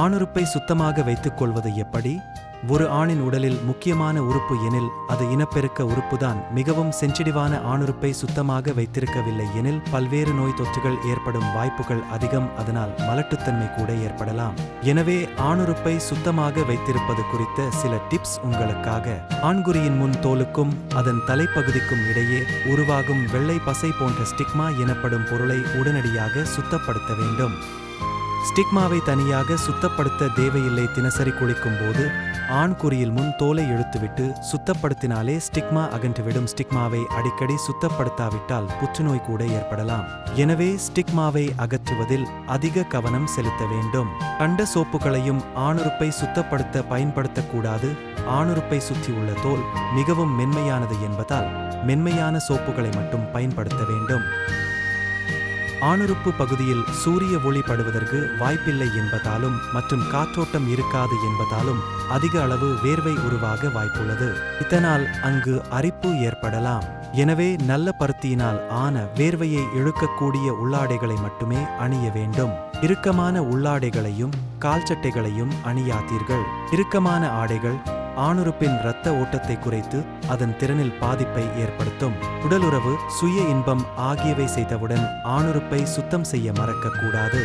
ஆணுறுப்பை சுத்தமாக வைத்துக் கொள்வது எப்படி? ஒரு ஆணின் உடலில் முக்கியமான உறுப்பு எனில் அது இனப்பெருக்க உறுப்புதான். மிகவும் சென்சிடிவான ஆணுறுப்பை சுத்தமாக வைத்திருக்கவில்லை எனில் பல்வேறு நோய் தொற்றுகள் ஏற்படும் வாய்ப்புகள் அதிகம். அதனால் மலட்டுத்தன்மை கூட ஏற்படலாம். எனவே ஆணுறுப்பை சுத்தமாக வைத்திருப்பது குறித்த சில டிப்ஸ் உங்களுக்காக. ஆண்குறியின் முன் தோலுக்கும் அதன் தலைப்பகுதிக்கும் இடையே உருவாகும் வெள்ளை பசை போன்ற ஸ்டிக்மா எனப்படும் பொருளை உடனடியாக சுத்தப்படுத்த வேண்டும். ஸ்டிக்மாவை தனியாக சுத்தப்படுத்த தேவையில்லை தினசரி குளிக்கும் போது ஆண் குறியில் முன் தோலை இழுத்துவிட்டு சுத்தப்படுத்தினாலே ஸ்டிக்மா அகன்றுவிடும். ஸ்டிக்மாவை அடிக்கடி சுத்தப்படுத்தாவிட்டால் புற்றுநோய் கூட ஏற்படலாம். எனவே ஸ்டிக்மாவை அகற்றுவதில் அதிக கவனம் செலுத்த வேண்டும். கண்ட சோப்புகளையும் ஆணுறுப்பை சுத்தப்படுத்த பயன்படுத்தக்கூடாது. ஆணுறுப்பை சுற்றியுள்ள தோல் மிகவும் மென்மையானது என்பதால் மென்மையான சோப்புகளை மட்டும் பயன்படுத்த வேண்டும். ஆணுறுப்பு பகுதியில் சூரிய ஒளி படுவதற்கு வாய்ப்பில்லை என்பதாலும் மற்றும் காற்றோட்டம் இருக்காது என்பதாலும் அதிக அளவு வேர்வை உருவாக வாய்ப்புள்ளது. இதனால் அங்கு அரிப்பு ஏற்படலாம். எனவே நல்ல பருத்தியினால் ஆன வேர்வையை இழுக்கக்கூடிய உள்ளாடைகளை மட்டுமே அணிய வேண்டும். இறுக்கமான உள்ளாடைகளையும் கால்சட்டைகளையும் அணியாதீர்கள். இறுக்கமான ஆடைகள் ஆணுறுப்பின் இரத்த ஓட்டத்தை குறைத்து அதன் திறனில் பாதிப்பை ஏற்படுத்தும். உடலுறவு சுய இன்பம் ஆகியவை செய்தவுடன் ஆணுறுப்பை சுத்தம் செய்ய மறக்கக்கூடாது.